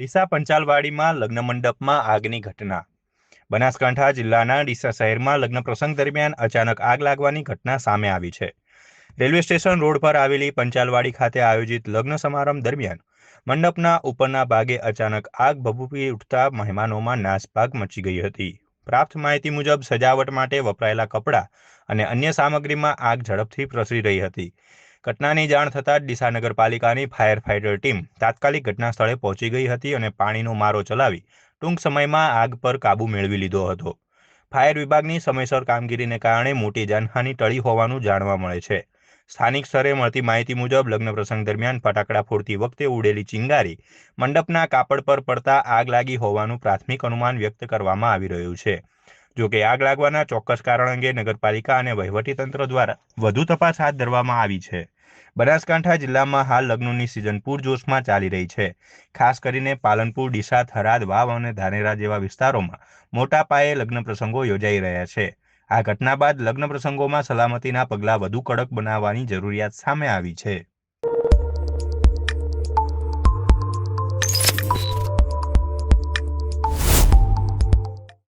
ડીસા પંચાલવાડીમાં લગ્ન મંડપમાં આગની ઘટના. બનાસકાંઠા જિલ્લાના ડીસા શહેરમાં લગ્ન પ્રસંગ દરમિયાન અચાનક આગ લાગવાની ઘટના સામે આવી છે. રેલવે સ્ટેશન રોડ પર આવેલી પંચાલવાડી ખાતે આયોજિત લગ્ન સમારંભ દરમિયાન મંડપના ઉપરના ભાગે અચાનક આગ ભભૂકી ઉઠતા મહેમાનોમાં નાસભાગ મચી ગઈ હતી. પ્રાપ્ત માહિતી મુજબ સજાવટ માટે વપરાયેલા કપડાં અને અન્ય સામગ્રીમાં આગ ઝડપથી પ્રસરી રહી હતી. ઘટનાની જાણ થતાં જ ડીસા નગરપાલિકાની ફાયર ફાઇટર ટીમ તાત્કાલિક ઘટના સ્થળે પહોંચી ગઈ હતી અને પાણીનો મારો ચલાવી ટૂંક સમયમાં આગ પર કાબુ મેળવી લીધો હતો. ફાયર વિભાગની સમયસર કામગીરીને કારણે મોટી જાનહાની ટળી હોવાનું જાણવા મળે છે. સ્થાનિક સ્તરે મળતી માહિતી મુજબ લગ્ન પ્રસંગ દરમિયાન ફટાકડા ફોડતી વખતે ઉડેલી ચિંગારી મંડપના કાપડ પર પડતા આગ લાગી હોવાનું પ્રાથમિક અનુમાન વ્યક્ત કરવામાં આવી રહ્યું છે. જો કે આગ લાગવાના ચોક્કસ કારણ અંગે નગરપાલિકા અને વહીવટીતંત્ર દ્વારા વધુ તપાસ હાથ ધરવામાં આવી છે. બનાસકાંઠા જિલ્લામાં હાલ લગ્નોની સિઝન પૂરજોશમાં ચાલી રહી છે. ખાસ કરીને પાલનપુર, ડીસા, થરાદ, વાવ અને ધાનેરા જેવા વિસ્તારોમાં મોટા પાયે લગ્ન પ્રસંગો યોજાઈ રહ્યા છે. આ ઘટના બાદ લગ્ન પ્રસંગોમાં સલામતીના પગલાં વધુ કડક બનાવવાની જરૂરિયાત સામે આવી છે.